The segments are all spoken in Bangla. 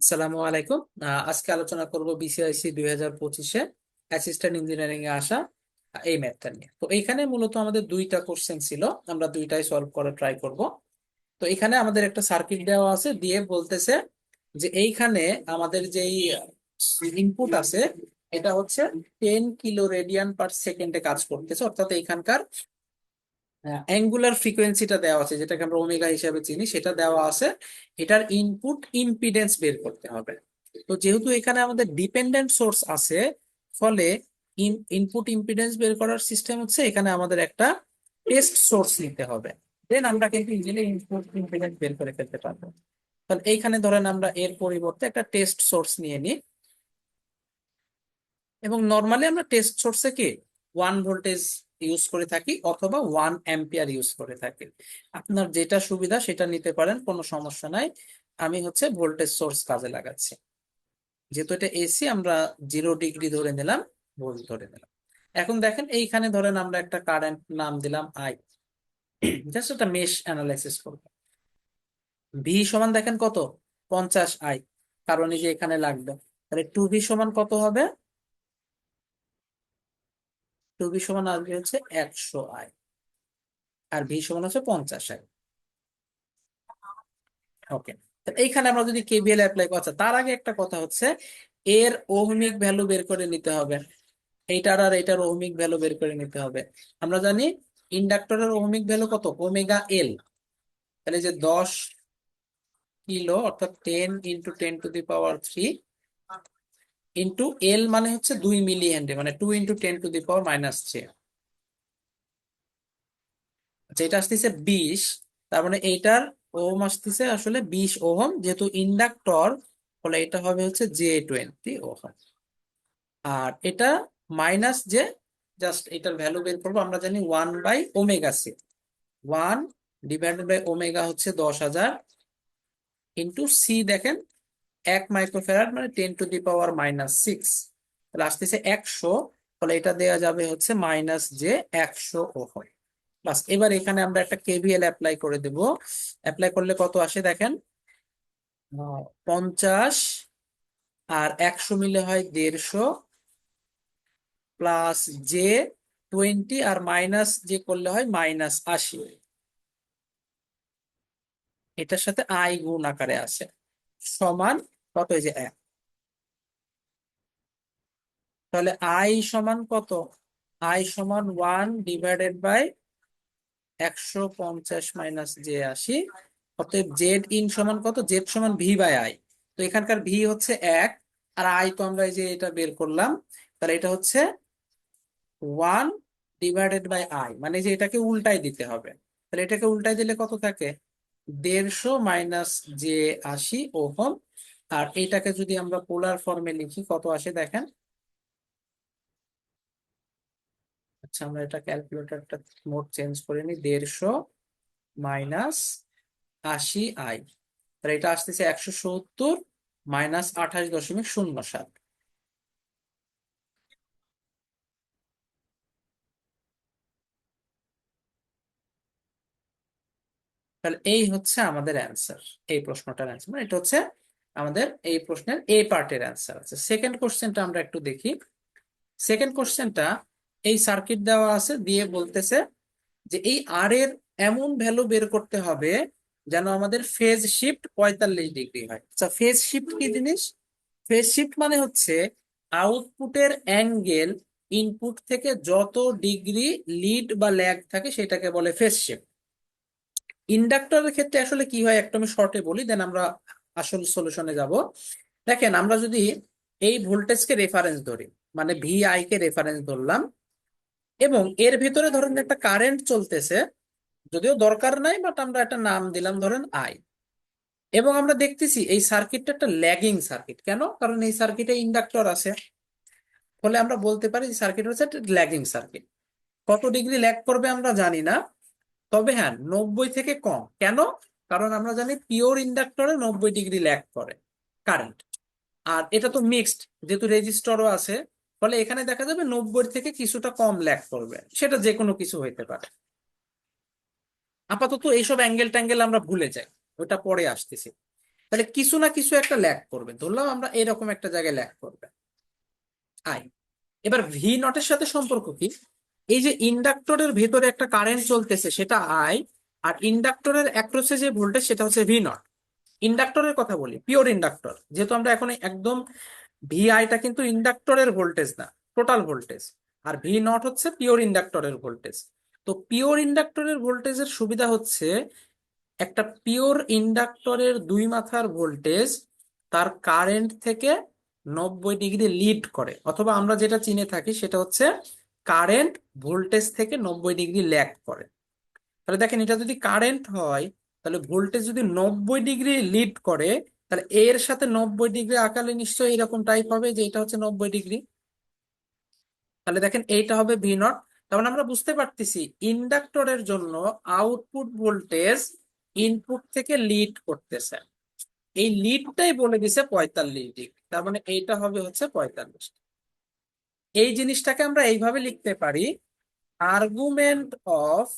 আসসালামু আলাইকুম। আজকে আলোচনা করব বিসিআইসি দুই হাজার পঁচিশে অ্যাসিস্ট্যান্ট ইঞ্জিনিয়ারিং এ আসা এই ম্যাথটা নিয়ে। তো এইখানে মূলত আমাদের দুইটা কোশ্চেন ছিল, আমরা দুইটাই সলভ করার ট্রাই করব। তো এখানে আমাদের একটা সার্কিট দেওয়া আছে, দিয়ে বলতেছে যে এইখানে আমাদের যেই ইনপুট আছে, এটা হচ্ছে টেন কিলো রেডিয়ান পার সেকেন্ডে কাজ করতেছে, অর্থাৎ এইখানকার অ্যাঙ্গুলার ফ্রিকোয়েন্সিটা দেওয়া আছে, যেটাকে আমরা ওমেগা হিসাবে চিনি, সেটা দেওয়া আছে। এটার ইনপুট ইম্পিডেন্স বের করতে হবে। তো যেহেতু এখানে আমাদের ডিপেন্ডেন্ট সোর্স আছে, ফলে ইনপুট ইম্পিডেন্স বের করার সিস্টেম হচ্ছে এখানে আমাদের একটা টেস্ট সোর্স নিতে হবে। দেন আমরা কিন্তু ইজিলি ইনপুট ইম্পিডেন্স বের করে ফেলতে পারব। তাহলে এইখানে ধরেন আমরা এর পরিবর্তে একটা টেস্ট সোর্স নিয়ে নিই। এবং নর্মালি আমরা টেস্ট সোর্সে কি? ওয়ান ভোল্টেজ ইউজ করে থাকি অথবা ওয়ান অ্যাম্পিয়ার ইউজ করে থাকি। আপনার যেটা সুবিধা সেটা নিতে পারেন, কোনো সমস্যা নাই। আমি হচ্ছে ভোল্টেজ সোর্স কাজে লাগাচ্ছি। যেহেতু এটা এসি আমরা জিরো ডিগ্রি ধরে নিলাম ভোল্ট ধরে নিলাম। এখন দেখেন এইখানে ধরেন আমরা একটা কারেন্ট নাম দিলাম আই জাস্ট একটা মেশ অ্যানালাইসিস করব। ভি সমান দেখেন কত? পঞ্চাশ আই কারণ এই যে এখানে লাগবে। তাহলে টু ভি সমান কত হবে? টু ভি সমান আসবে হচ্ছে একশো আই। আর ভি সমান হচ্ছে পঞ্চাশ আই। ওকে এইখানে আমরা যদি কেবিএল অ্যাপ্লাই করছি তার আগে একটা কথা হচ্ছে, এর ওহমিক ভ্যালু বের করে নিতে হবে। এইটার আর এটার ওহমিক ভ্যালু বের করে নিতে হবে। আমরা জানি ইন্ডাক্টরের ওহমিক ভ্যালু কত? ওমেগা এল তাহলে যে দশ কিলো অর্থাৎ ten into ten to the power three into L মানে হচ্ছে দুই মিলি হেনরি মানে two into ten to the power minus three যেটা আসতেছে বিশ, তার মানে এইটার ওহম আসতেছে আসলে বিশ ওহম, যেহেতু ইন্ডাক্টর ফলে এটা হবে হচ্ছে জে টোয়েন্টি ওহম। আর এটা মাইনাস যে জাস্ট এটার ভ্যালু বের করব, আমরা জানি one by omega C one divided by omega হচ্ছে দশ হাজার ইন্টু সি দেখেন এক মাইক্রোফ্যারাড মানে ten to the power minus six তাহলে আসতেছে একশো ফলে এটা দেওয়া যাবে হচ্ছে মাইনাস যে একশো বাস, এবার এখানে আমরা একটা কেভিএল অ্যাপ্লাই করে দেব। অ্যাপ্লাই করলে কত আসে দেখেন? পঞ্চাশ আর একশো মিলে হয় দেড়শো প্লাস জে টোয়েন্টি আর মাইনাস যে করলে হয় মাইনাস আশি। এটার সাথে আই গুণ আকারে আছে সমান কত এই যে এক? তাহলে আই সমান কত? আই সমান ওয়ান ডিভাইডেড বাই একশো পঞ্চাশ মাইনাস জে আশি। অতএব জেড ইন সমান কত? জেড সমান ভি বাই আই তো এখানকার ভি হচ্ছে এক, আর আই তো আমরা এই যে এটা বের করলাম। তাহলে এটা হচ্ছে ওয়ান ডিভাইডেড বাই আই মানে যে এটাকে উল্টাই দিতে হবে। তাহলে এটাকে উল্টাই দিলে কত থাকে? দেড়শো মাইনাস যে আশি ওহম আর এইটাকে যদি আমরা পোলার ফর্মে লিখি, কত আসে দেখেন? আচ্ছা আমরা এটা ক্যালকুলেটরটা মোট চেঞ্জ করে নিই, দেড়শো মাইনাস আশি আই তাহলে এটা আসতেছে একশো সত্তর মাইনাস আঠাশ দশমিক শূন্য সাত। তাহলে এই হচ্ছে আমাদের অ্যান্সার এই প্রশ্নটার অ্যান্সার মানে এটা হচ্ছে আমাদের এই প্রশ্নের এ পার্টের অ্যান্সার আছে। সেকেন্ড কোশ্চেনটা আমরা একটু দেখি। সেকেন্ড কোশ্চেনটা এই সার্কিট দেওয়া আছে দিয়ে বলতেছে যে এই আর এর এমন ভ্যালু বের করতে হবে যেন আমাদের ফেজ শিফট পঁয়তাল্লিশ ডিগ্রি হয়। আচ্ছা ফেজ শিফট কি জিনিস? ফেজ শিফট মানে হচ্ছে আউটপুটের অ্যাঙ্গেল ইনপুট থেকে যত ডিগ্রি লিড বা ল্যাগ থাকে সেটাকে বলে ফেজ শিফট ইন্ডাক্টরের ক্ষেত্রে আসলে কি হয়? একটু আমি শর্টে বলি দেন আমরা আসল সলিউশনে যাব। দেখেন, আমরা যদি এই ভোল্টেজকে রেফারেন্স ধরি মানে ভিআই কে রেফারেন্স ধরলাম, এবং এর ভিতরে ধরেন একটা কারেন্ট চলতেছে, যদিও দরকার নাই বাট আমরা একটা নাম দিলাম ধরেন আই এবং আমরা দেখতেছি এই সার্কিটটা একটা ল্যাগিং সার্কিট কেন? কারণ এই সার্কিটে ইন্ডাক্টর আছে। ফলে আমরা বলতে পারি সার্কিট হচ্ছে একটা ল্যাগিং সার্কিট কত ডিগ্রি ল্যাগ করবে আমরা জানি না। তবে হ্যাঁ নব্বই থেকে কম। কেন? কারণ আমরা জানি পিওর ইন্ডাক্টরে নব্বই ডিগ্রি ল্যাগ করে কারেন্ট আর এটা তো মিক্সড যেহেতু রেজিস্টরও আছে, ফলে এখানে দেখা যাবে নব্বই থেকে কিছুটা কম ল্যাগ করবে। সেটা যে কোনো কিছু হইতে পারে। আপাতত এইসব অ্যাঙ্গেল ট্যাঙ্গেল আমরা ভুলে যাই, ওটা পরে আসতেছি। তাহলে কিছু না কিছু একটা ল্যাগ করবে। ধরলাম আমরা এরকম একটা জায়গায় ল্যাগ করবে। আই। এবার ভি নটের সাথে সম্পর্ক কি? এই যে ইন্ডাক্টরের ভেতরে একটা কারেন্ট চলতেছে, সেটা আই আর ইন্ডাক্টরের অ্যাক্রসে যে ভোল্টেজ সেটা হচ্ছে ভি নট ইন্ডাক্টরের কথা বলি পিওর ইন্ডাক্টর। যেহেতু আমরা এখন একদম ভি আইটা কিন্তু ইন্ডাক্টরের ভোল্টেজ না টোটাল ভোল্টেজ আর ভি নট হচ্ছে পিওর ইন্ডাক্টরের ভোল্টেজ তো পিওর ইন্ডাক্টরের ভোল্টেজের সুবিধা হচ্ছে একটা পিওর ইন্ডাক্টরের দুই মাথার ভোল্টেজ তার কারেন্ট থেকে নব্বই ডিগ্রি লিড করে। অথবা আমরা যেটা চিনে থাকি, সেটা হচ্ছে কারেন্ট ভোল্টেজ থেকে নব্বই ডিগ্রি ল্যাগ করে। তাহলে দেখেন এটা যদি কারেন্ট হয়, তাহলে ভোল্টেজ যদি নব্বই ডিগ্রি লিড করে, তাহলে এর সাথে নব্বই ডিগ্রি আঁকালে নিশ্চয়ই এরকম টাইপ হবে যে এটা হচ্ছে নব্বই ডিগ্রি তাহলে দেখেন এইটা হবে ভি নট তার মানে আমরা বুঝতে পারতেছি, ইন্ডাক্টরের জন্য আউটপুট ভোল্টেজ ইনপুট থেকে লিড করতেছে। এই লিডটাই বলে দিছে পঁয়তাল্লিশ ডিগ্রি তার মানে এইটা হবে হচ্ছে পঁয়তাল্লিশ। এই জিনিসটাকে আমরা এইভাবে লিখতে পারি argument of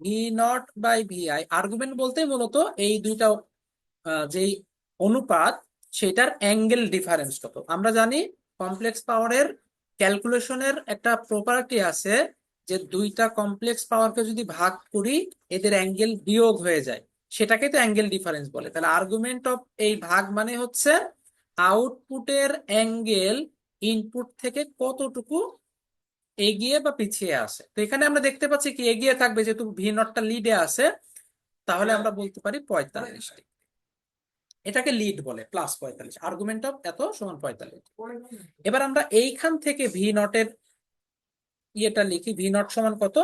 V not by VI argument বলতে মূলত এই দুইটা যেই অনুপাত, সেটার অ্যাঙ্গেল ডিফারেন্স কত? আমরা জানি কমপ্লেক্স পাওয়ারের ক্যালকুলেশনের একটা প্রপার্টি আছে যে দুইটা কমপ্লেক্স পাওয়ারকে যদি ভাগ করি, এদের অ্যাঙ্গেল বিয়োগ হয়ে যায়। সেটাকে তো অ্যাঙ্গেল ডিফারেন্স বলে। তাহলে আর্গুমেন্ট অফ এই ভাগ মানে হচ্ছে আউটপুটের অ্যাঙ্গেল ইনপুট থেকে কতটুকু এগিয়ে বা পিছিয়ে আসে তো এখানে আমরা দেখতে পাচ্ছি কি এগিয়ে থাকবে, যেহেতু ভি নটটা লিডে আছে, তাহলে আমরা বলতে পারি পঁয়তাল্লিশ এটাকে লিড বলে প্লাস পঁয়তাল্লিশ। আর্গুমেন্ট অফ এত সমান পঁয়তাল্লিশ। এবার আমরা এইখান থেকে ভি নটের ইয়েটা লিখি, ভি নট সমান কত?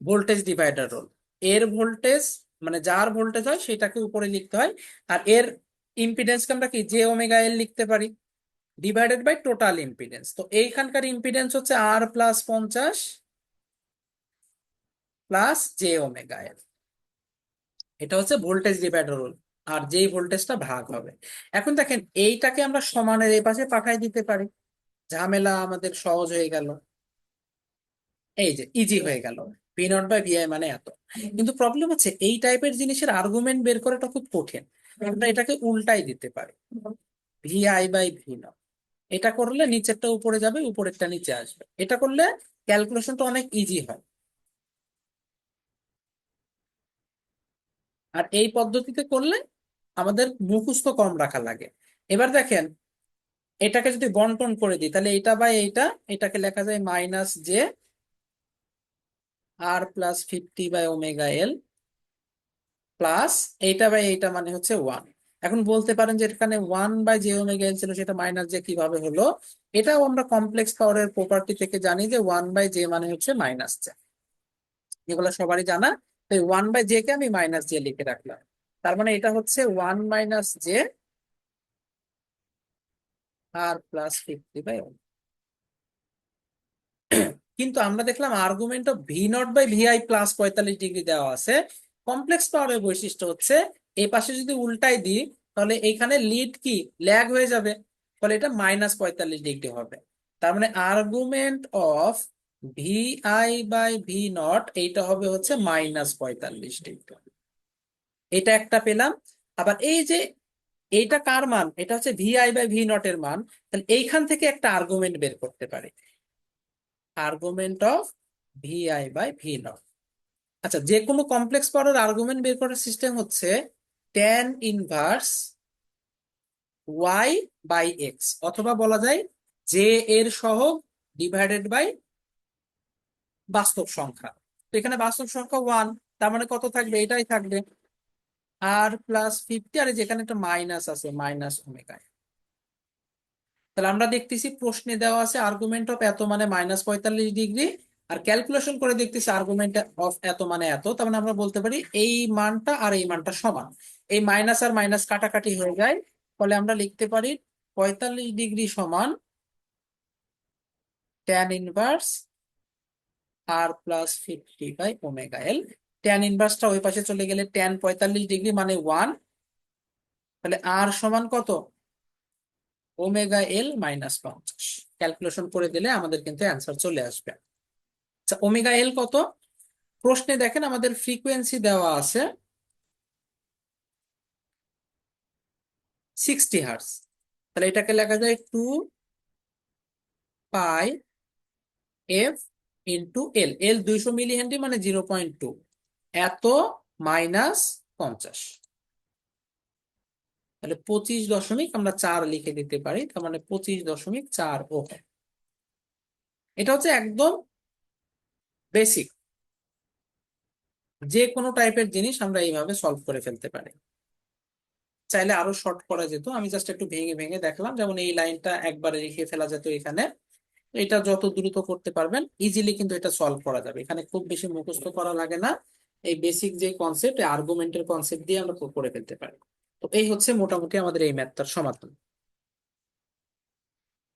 ভোল্টেজ ডিভাইডার রোল এর ভোল্টেজ মানে যার ভোল্টেজ হয়, সেটাকে উপরে লিখতে হয়। আর এর ইম্পিডেন্সকে আমরা কি? জে ওমেগা এল লিখতে পারি। ডিভাইডেড বাই টোটাল ইম্পিডেন্স তো এইখানকার ইম্পিডেন্স হচ্ছে আর প্লাস পঞ্চাশ প্লাস জে ওমেগা এল এটা হচ্ছে ভোল্টেজ ডিভাইডার রুল আর যেই ভোল্টেজটা ভাগ হবে। এখন দেখেন, এইটাকে আমরা সমানের এই পাশে পাঠাই দিতে পারি। ঝামেলা আমাদের সহজ হয়ে গেল। এই যে ইজি হয়ে গেল। ভি নট বাই ভিআই মানে এত। কিন্তু প্রবলেম হচ্ছে, এই টাইপের জিনিসের আর্গুমেন্ট বের করাটা খুব কঠিন। আমরা এটাকে উল্টাই দিতে পারি। ভিআই বাই ভি নট এটা করলে নিচেরটা উপরে যাবে, উপরেরটা নিচে আসবে। এটা করলে ক্যালকুলেশনটা অনেক ইজি হয়। আর এই পদ্ধতিতে করলে আমাদের মুখস্থ কম রাখা লাগে। এবার দেখেন, এটাকে যদি বন্টন করে দিই, তাহলে এটা বাই এইটা, এটাকে লেখা যায় minus J R plus fifty by omega L plus এইটা বাই এইটা মানে হচ্ছে ওয়ান এখন বলতে পারেন যে এখানে ওয়ান বাই জে ওমেগা ছিল, সেটা মাইনাস জে কীভাবে হলো? এটাও আমরা কমপ্লেক্স পাওয়ারের প্রপার্টি থেকে জানি যে ওয়ান বাই জে মানে হচ্ছে মাইনাস জে এগুলো সবারই জানা? তো ওয়ান বাই জে কে আমি মাইনাস জে লিখে রাখলাম। তার মানে এটা হচ্ছে one minus J R plus fifty by কিন্তু আমরা দেখলাম argument of V not by VI plus পঁয়তাল্লিশ ডিগ্রি দেওয়া আছে। কমপ্লেক্স পাওয়ারের বৈশিষ্ট্য হচ্ছে এই পাশে যদি উল্টাই দিই, তাহলে এইখানে লিড কি? ল্যাগ হয়ে যাবে। ফলে এটা মাইনাস পঁয়তাল্লিশ ডিগ্রি হবে। তার মানে argument of V I by V not এইটা হবে হচ্ছে মাইনাস পঁয়তাল্লিশ ডিগ্রি এটা একটা পেলাম। আবার এই যে এইটা কার মান? এটা হচ্ছে V I by V not এর মান। তাহলে এইখান থেকে একটা আর্গুমেন্ট বের করতে পারি। Argument of V I by V not আচ্ছা যে কোনো কমপ্লেক্স পাওয়ারের আর্গুমেন্ট বের করার সিস্টেম হচ্ছে tan inverse Y by X অথবা বলা যায় জে এর সহগ ডিভাইডেড বাই বাস্তব সংখ্যা। তো এখানে বাস্তব সংখ্যা ওয়ান তার মানে কত থাকবে? এটাই থাকবে। আর প্লাস ফিফটি আর যেখানে একটা মাইনাস আছে মাইনাস ওমেগা তাহলে আমরা দেখতেছি প্রশ্নে দেওয়া আছে আর্গুমেন্ট অফ এত মানে মাইনাস পঁয়তাল্লিশ ডিগ্রি আর ক্যালকুলেশন করে দেখতেছি আর্গুমেন্ট অফ এত মানে এত, তার মানে আমরা বলতে পারি এই মানটা আর এই মানটা সমান। এই মাইনাস আর মাইনাস কাটাকাটি হয়ে যায়, ফলে আমরা লিখতে পারি পঁয়তাল্লিশ ডিগ্রি সমান tan inverse R plus fifty by omega L tan ইনভার্সটা ওই পাশে চলে গেলে ট্যান পঁয়তাল্লিশ ডিগ্রি মানে ওয়ান তাহলে আর সমান কত? ওমেগা এল মাইনাস পঞ্চাশ। ক্যালকুলেশন করে দিলে আমাদের কিন্তু অ্যান্সার চলে আসবে। ওমেগা এল কত? প্রশ্নে দেখেন, আমাদের ফ্রিকোয়েন্সি দেওয়া আছে সিক্সটি হার্স তাহলে এটাকে লেখা যায় two pi F into L L দুইশো মিলি হেনরি মানে জিরো পয়েন্ট টু এত মাইনাস পঞ্চাশ। তাহলে পঁচিশ দশমিক আমরা চার লিখে দিতে পারি, তার মানে পঁচিশ দশমিক চার ওহম। এটা হচ্ছে একদম বেসিক যে কোনো টাইপের জিনিস আমরা এইভাবে সলভ করে ফেলতে পারি। চাইলে আরও শর্ট করা যেত, আমি জাস্ট একটু ভেঙে ভেঙে দেখলাম, যেমন এই লাইনটা একবারে রেখে ফেলা যেত এখানে। এটা যত দ্রুত করতে পারবেন ইজিলি কিন্তু এটা সলভ করা যাবে। এখানে খুব বেশি মুখস্থ করা লাগে না। এই বেসিক যে কনসেপ্ট আর্গুমেন্টের কনসেপ্ট দিয়ে আমরা করে ফেলতে পারি। তো এই হচ্ছে মোটামুটি আমাদের এই ম্যাথটার সমাধান।